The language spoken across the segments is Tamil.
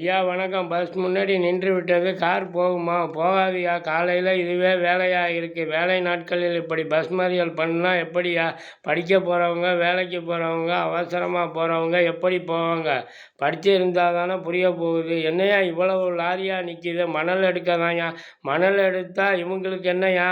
ஐயா வணக்கம். பஸ் முன்னாடி நின்று விட்டது கார் போகுமா? போகாதியா. காலையில் இதுவே வேலையாக இருக்குது வேலை நாட்களில் இப்படி பஸ் மறியல் பண்ணால் எப்படியா? படிக்க போகிறவங்க வேலைக்கு போகிறவங்க அவசரமாக போகிறவங்க எப்படி போவாங்க? படித்து இருந்தால் தானே புரிய போகுது. என்னையா இவ்வளவு லாரியாக நிற்கிது மணல் எடுக்க தான்யா மணல் எடுத்தால் இவங்களுக்கு என்னையா?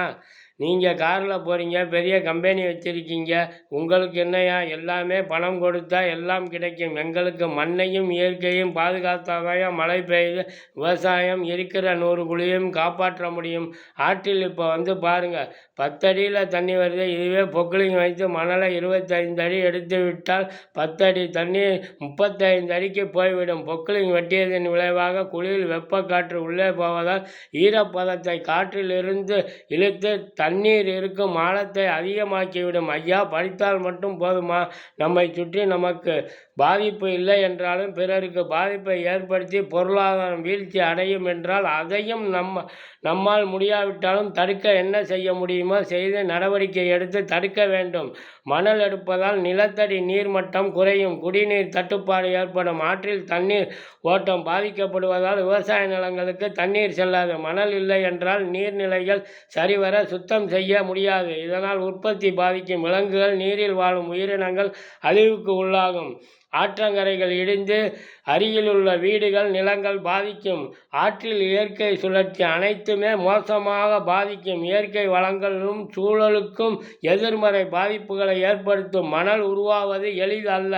நீங்கள் காரில் போகிறீங்க பெரிய கம்பெனி வச்சுருக்கீங்க உங்களுக்கு என்னையா? எல்லாமே பணம் கொடுத்தா எல்லாம் கிடைக்கும். எங்களுக்கு மண்ணையும் இயற்கையும் பாதுகாத்தாதாயா? மழை பெய்யுது விவசாயம் இருக்கிற நூறு குழியும் காப்பாற்ற முடியும். ஆற்றில் இப்போ வந்து பாருங்கள் பத்தடியில் தண்ணி வருது. இதுவே பொக்லிங் வைத்து மணலை இருபத்தைந்து அடி எடுத்து விட்டால் பத்தடி தண்ணி முப்பத்தைந்து அடிக்கு போய்விடும். பொக்லிங் வெட்டியதன் விளைவாக குளிரில் வெப்ப காற்று உள்ளே போவதால் ஈரப்பதத்தை காற்றிலிருந்து இழுத்து தண்ணீர் இருக்கும் ஆழத்தை அதிகமாக்கிவிடும். ஐயா படித்தால் மட்டும் போதுமா? நம்மை சுற்றி நமக்கு பாதிப்பு இல்லை என்றாலும் பிறருக்கு பாதிப்பை ஏற்படுத்தி பொருளாதாரம் வீழ்ச்சி அடையும் என்றால் அதையும் நம்ம நம்மால் முடியாவிட்டாலும் தடுக்க என்ன செய்ய முடியும்? செய்து நடவடிக்கை எடுத்து தடுக்க வேண்டும். மணல் எடுப்பதால் நிலத்தடி நீர்மட்டம் குறையும். குடிநீர் தட்டுப்பாடு ஏற்படும். ஆற்றில் தண்ணீர் ஓட்டம் பாதிக்கப்படுவதால் விவசாய நிலங்களுக்கு தண்ணீர் செல்லாது. மணல் இல்லை என்றால் நீர்நிலைகள் சரிவர சுத்தம் செய்ய முடியாது. இதனால் உற்பத்தி பாதிக்கும். விலங்குகள் நீரில் வாழும் உயிரினங்கள் அழிவுக்கு உள்ளாகும். ஆற்றங்கரைகள் இடிந்து அருகிலுள்ள வீடுகள் நிலங்கள் பாதிக்கும். ஆற்றில் இயற்கை சுழற்சி அனைத்துமே மோசமாக பாதிக்கும். இயற்கை வளங்களும் சூழலுக்கும் எதிர்மறை பாதிப்புகளை ஏற்படுத்தும். மணல் உருவாவது எளிதல்ல.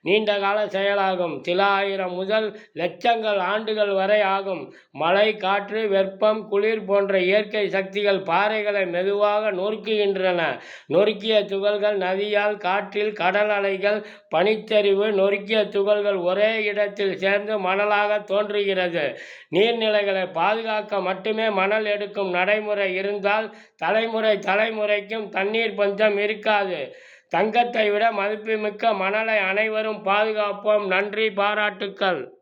நீண்டகால செயலாகும். சில ஆயிரம் முதல் லட்சங்கள் ஆண்டுகள் வரை ஆகும். மழை காற்று வெப்பம் குளிர் போன்ற இயற்கை சக்திகள் பாறைகளை மெதுவாக நொறுக்குகின்றன. நொறுக்கிய துகள்கள் நதியால் காற்றில் கடல் அலைகள் பனிச்சரிவு நொறுக்கிய துகள்கள் ஒரே இடத்தில் சேர்ந்து மணலாக தோன்றுகிறது. நீர்நிலைகளை பாதுகாக்க மட்டுமே மணல் எடுக்கும் நடைமுறை இருந்தால் தலைமுறை தலைமுறைக்கும் தண்ணீர் பஞ்சம் இருக்காது. தங்கத்தை விட மதிப்புமிக்க மணலை அனைவரும் பாதுகாப்போம். நன்றி பாராட்டுக்கள்.